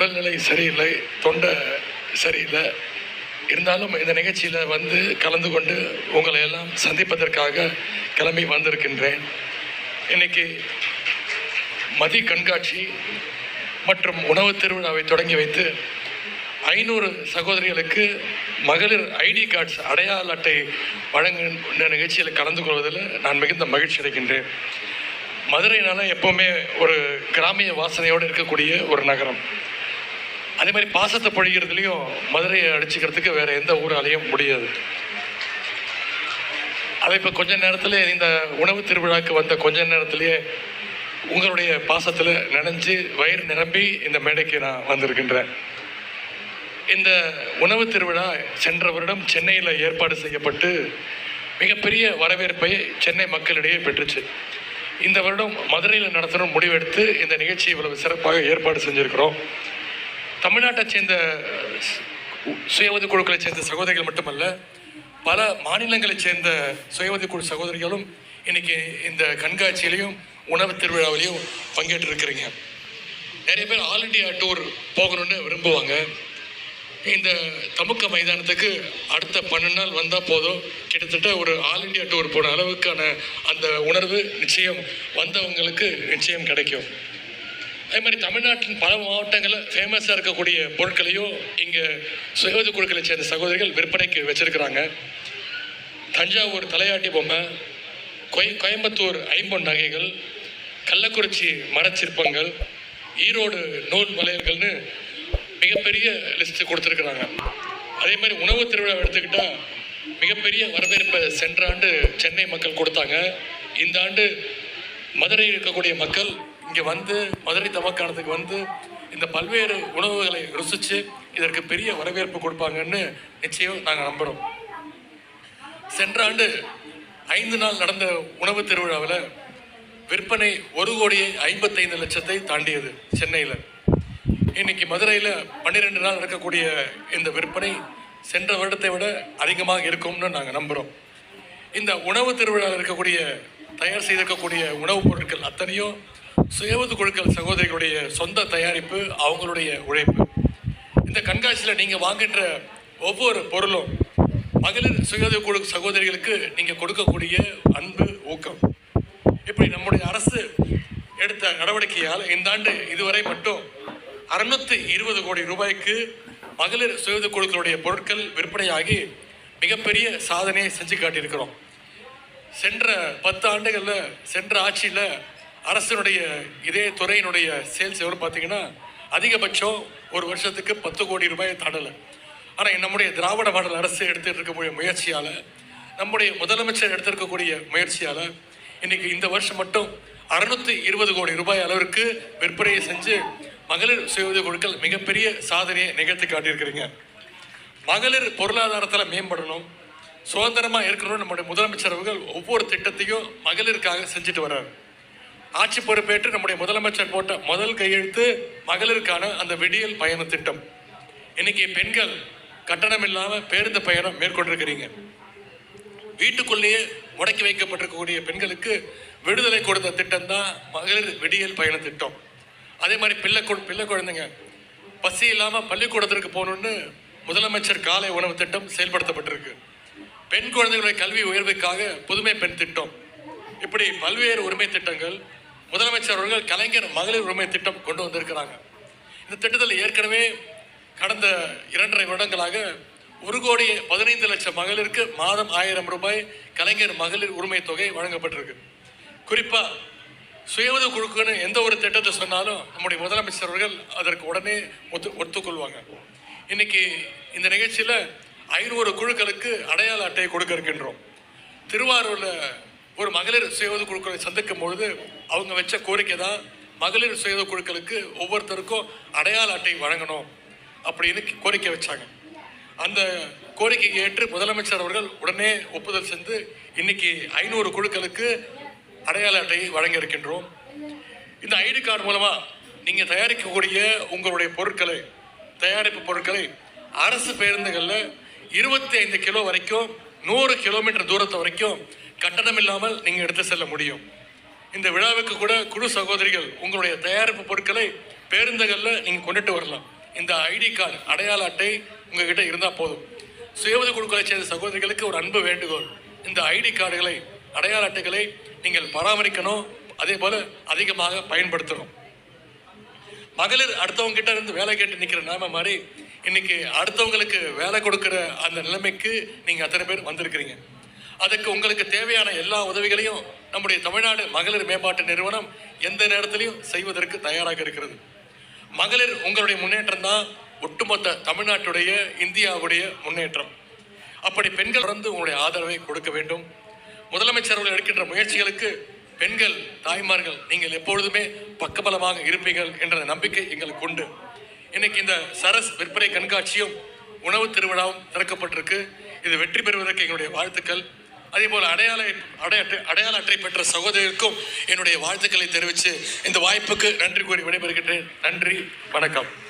உடல்நிலை சரியில்லை தொண்டை சரியில்லை. இருந்தாலும் இந்த நிகழ்ச்சியில் வந்து கலந்து கொண்டு உங்களை எல்லாம் சந்திப்பதற்காக கிளம்பி வந்திருக்கின்றேன். இன்னைக்கு மதி கண்காட்சி மற்றும் உணவு திருவிழாவை தொடங்கி வைத்து ஐநூறு சகோதரிகளுக்கு மகளிர் ஐடி கார்ட்ஸ் அடையாள அட்டை வழங்குகின்ற நிகழ்ச்சியில் கலந்து கொள்வதில் நான் மிகுந்த மகிழ்ச்சி அடைகின்றேன். மதுரைனால எப்போவுமே ஒரு கிராமிய வாசனையோடு இருக்கக்கூடிய ஒரு நகரம். அதே மாதிரி பாசத்தை பொழிகிறதுலையும் மதுரையை அடிச்சுக்கிறதுக்கு வேற எந்த ஊராலையும் முடியாது. அதை இப்போ கொஞ்ச நேரத்தில் இந்த உணவு திருவிழாக்கு வந்த கொஞ்ச நேரத்திலேயே உங்களுடைய பாசத்தில் நனைஞ்சு வயிறு நிரம்பி இந்த மேடைக்கு நான் வந்திருக்கின்றேன். இந்த உணவு திருவிழா சென்ற வருடம் சென்னையில் ஏற்பாடு செய்யப்பட்டு மிகப்பெரிய வரவேற்பை சென்னை மக்களிடையே பெற்றுச்சு. இந்த வருடம் மதுரையில் நடத்தணும் முடிவெடுத்து இந்த நிகழ்ச்சி இவ்வளவு சிறப்பாக ஏற்பாடு செஞ்சுருக்கிறோம். தமிழ்நாட்டை சேர்ந்த சுய உதவிக்குழுக்களை சேர்ந்த சகோதரிகள் மட்டுமல்ல பல மாநிலங்களைச் சேர்ந்த சுய உதவிக்குழு சகோதரிகளும் இன்னைக்கு இந்த கண்காட்சியிலையும் உணவு திருவிழாவிலையும் பங்கேற்றிருக்கிறீங்க. நிறைய பேர் ஆல் இண்டியா டூர் போகணும்னு விரும்புவாங்க. இந்த தமுக்க மைதானத்துக்கு அடுத்த பன்னெண்டு நாள் வந்தால் போதும். கிட்டத்தட்ட ஒரு ஆல் இண்டியா டூர் போன அளவுக்கான அந்த உணர்வு நிச்சயம் வந்தவங்களுக்கு நிச்சயம் கிடைக்கும். அதே மாதிரி தமிழ்நாட்டின் பல மாவட்டங்களில் ஃபேமஸாக இருக்கக்கூடிய பொருட்களையும் இங்கே சுயோதி குழுக்களை சேர்ந்த சகோதரிகள் விற்பனைக்கு வச்சிருக்கிறாங்க. தஞ்சாவூர் தலையாட்டி பொம்மை கோய கோயம்புத்தூர் ஐம்பொன் நகைகள் கள்ளக்குறிச்சி மரச்சிற்பங்கள் ஈரோடு நூல் வளையல்கள்னு மிகப்பெரிய லிஸ்ட்டு கொடுத்துருக்குறாங்க. அதே மாதிரி உணவு திருவிழா எடுத்துக்கிட்டால் மிகப்பெரிய வரவேற்பை சென்ற ஆண்டு சென்னை மக்கள் கொடுத்தாங்க. இந்த ஆண்டு மதுரையில் இருக்கக்கூடிய மக்கள் இங்கே வந்து மதுரை தமக்கானத்துக்கு வந்து இந்த பல்வேறு உணவுகளை ருசித்து இதற்கு பெரிய வரவேற்பு கொடுப்பாங்கன்னு நிச்சயம் நாங்கள் நம்புகிறோம் சென்ற ஆண்டு ஐந்து நாள் நடந்த உணவு திருவிழாவில் விற்பனை ஒரு கோடியே ஐம்பத்தைந்து லட்சத்தை தாண்டியது சென்னையில். இன்னைக்கு மதுரையில் பன்னிரெண்டு நாள் நடக்கக்கூடிய இந்த விற்பனை சென்ற வருடத்தை விட அதிகமாக இருக்கும்னு நாங்கள் நம்புகிறோம் இந்த உணவு திருவிழாவில் இருக்கக்கூடிய தயார் செய்திருக்கக்கூடிய உணவுப் பொருட்கள் அத்தனையும் சுயவது குழுக்கள் சகோதரிகளுடைய சொந்த தயாரிப்பு அவங்களுடைய உழைப்பு. இந்த கண்காட்சியில் நீங்கள் வாங்குகின்ற ஒவ்வொரு பொருளும் மகளிர் சுயஉதவி குழு சகோதரிகளுக்கு நீங்கள் கொடுக்கக்கூடிய அன்பு ஊக்கம். இப்படி நம்முடைய அரசு எடுத்த நடவடிக்கையால் இந்த ஆண்டு இதுவரை மட்டும் அறுநூத்தி இருபது கோடி ரூபாய்க்கு மகளிர் சுயது குழுக்களுடைய பொருட்கள் விற்பனையாகி மிகப்பெரிய சாதனையை செஞ்சு காட்டியிருக்கிறோம். சென்ற பத்து ஆண்டுகளில் சென்ற ஆட்சியில் அரசினுடைய இதே துறையினுடைய சேல்ஸ் எவ்வளோ பார்த்தீங்கன்னா அதிகபட்சம் ஒரு வருஷத்துக்கு பத்து கோடி ரூபாயை தாண்டலை ஆனால் நம்முடைய திராவிட மாடல் அரசு எடுத்துகிட்டு இருக்கக்கூடிய முயற்சியால் நம்முடைய முதலமைச்சர் எடுத்திருக்கக்கூடிய முயற்சியால் இன்றைக்கி இந்த வருஷம் மட்டும் அறுநூத்தி இருபது கோடி ரூபாய் அளவிற்கு விற்பனையை செஞ்சு மகளிர் சுய உதவி குழுக்கள் மிகப்பெரிய சாதனையை நிகழ்த்தி காட்டியிருக்கிறீங்க. மகளிர் பொருளாதாரத்தில் மேம்படணும் சுதந்திரமாக இருக்கணும்னு நம்முடைய முதலமைச்சர் அவர்கள் ஒவ்வொரு திட்டத்தையும் மகளிருக்காக செஞ்சுட்டு வர்றாரு. ஆட்சி பொறுப்பேற்று நம்முடைய முதலமைச்சர் போட்ட முதல் கையெழுத்து மகளிருக்கான அந்த விடியல் பயண திட்டம். இன்னைக்கு பெண்கள் கட்டணம் இல்லாமல் பேருந்து பயணம் மேற்கொண்டிருக்கிறீங்க. வீட்டுக்குள்ளேயே முடக்கி வைக்கப்பட்டிருக்கக்கூடிய பெண்களுக்கு விடுதலை கொடுத்த திட்டம் தான் மகளிர் விடியல் பயண திட்டம். அதே மாதிரி பிள்ளை கு பிள்ளை குழந்தைங்க பசி இல்லாமல் பள்ளிக்கூடத்திற்கு போகணுன்னு முதலமைச்சர் காலை உணவு திட்டம் செயல்படுத்தப்பட்டிருக்கு. பெண் குழந்தைகளுடைய கல்வி உயர்வுக்காக புதுமை பெண் திட்டம். இப்படி பல்வேறு உரிமை திட்டங்கள் முதலமைச்சர் அவர்கள் கலைஞர் மகளிர் உரிமை திட்டம் கொண்டு வந்திருக்கிறாங்க. இந்த திட்டத்தில் ஏற்கனவே கடந்த இரண்டரை வருடங்களாக ஒரு கோடி பதினைந்து லட்சம் மகளிருக்கு மாதம் ஆயிரம் ரூபாய் கலைஞர் மகளிர் உரிமை தொகை வழங்கப்பட்டிருக்கு. குறிப்பாக சுயஉதவி குழுக்குன்னு எந்த ஒரு திட்டத்தை சொன்னாலும் நம்முடைய முதலமைச்சர் அவர்கள் அதற்கு உடனே ஒத்து ஒத்துக்கொள்வாங்க. இன்னைக்கு இந்த நிகழ்ச்சியில் ஐநூறு குழுக்களுக்கு அடையாள அட்டையை கொடுக்க இருக்கின்றோம். திருவாரூரில் ஒரு மகளிர் சுயஉதவி குழுக்களை சந்திக்கும் பொழுது அவங்க வச்ச கோரிக்கை தான் மகளிர் சுயஉதவி குழுக்களுக்கு ஒவ்வொருத்தருக்கும் அடையாள அட்டை வழங்கணும் அப்படின்னு கோரிக்கை வச்சாங்க. அந்த கோரிக்கையை ஏற்று முதலமைச்சர் அவர்கள் உடனே ஒப்புதல் செஞ்சு இன்னைக்கு ஐநூறு குழுக்களுக்கு அடையாள அட்டையை வழங்க இருக்கின்றோம் இந்த ஐடி கார்டு மூலமா நீங்க தயாரிக்கக்கூடிய உங்களுடைய பொருட்களை தயாரிப்பு பொருட்களை அரசு பேருந்துகளில் இருபத்தி ஐந்து கிலோ வரைக்கும் நூறு கிலோமீட்டர் தூரத்தை வரைக்கும் கட்டணம் இல்லாமல் நீங்கள் எடுத்து செல்ல முடியும். இந்த விழாவுக்கு கூட குழு சகோதரிகள் உங்களுடைய தயாரிப்பு பொருட்களை பேருந்துகளில் நீங்கள் கொண்டுட்டு வரலாம். இந்த ஐடி கார்டு அடையாள அட்டை உங்ககிட்ட இருந்தால் போதும். சுயவது குழுக்களை சேர்ந்த சகோதரிகளுக்கு ஒரு அன்பு வேண்டுகோள். இந்த ஐடி கார்டுகளை அடையாள அட்டைகளை நீங்கள் பராமரிக்கணும். அதே போல அதிகமாக பயன்படுத்தணும். மகளிர் அடுத்தவங்க கிட்ட இருந்து வேலை கேட்டு நிற்கிற நிலைமை மாதிரி இன்னைக்கு அடுத்தவங்களுக்கு வேலை கொடுக்குற அந்த நிலைமைக்கு நீங்கள் அத்தனை பேர் வந்திருக்கிறீங்க. அதுக்கு உங்களுக்கு தேவையான எல்லா உதவிகளையும் நம்முடைய தமிழ்நாடு மகளிர் மேம்பாட்டு நிறுவனம் எந்த நேரத்திலையும் செய்வதற்கு தயாராக இருக்கிறது. மகளிர் உங்களுடைய முன்னேற்றம் தான் ஒட்டுமொத்த தமிழ்நாட்டுடைய இந்தியாவுடைய முன்னேற்றம். அப்படி பெண்கள் தொடர்ந்து உங்களுடைய ஆதரவை கொடுக்க வேண்டும். முதலமைச்சர் அவர்கள் எடுக்கின்ற முயற்சிகளுக்கு பெண்கள் தாய்மார்கள் நீங்கள் எப்பொழுதுமே பக்கபலமாக இருப்பீர்கள் என்ற நம்பிக்கை எங்களுக்கு உண்டு. இன்னைக்கு இந்த சரஸ் விற்பனை கண்காட்சியும் உணவு திருவிழாவும் திறக்கப்பட்டிருக்கு. இது வெற்றி பெறுவதற்கு எங்களுடைய வாழ்த்துக்கள். அதே போல அடையாள அடைய அடையாள அட்டை பெற்ற சகோதரருக்கும் என்னுடைய வாழ்த்துக்களை தெரிவித்து இந்த வாய்ப்புக்கு நன்றி கூறி விடைபெறுகின்றேன். நன்றி வணக்கம்.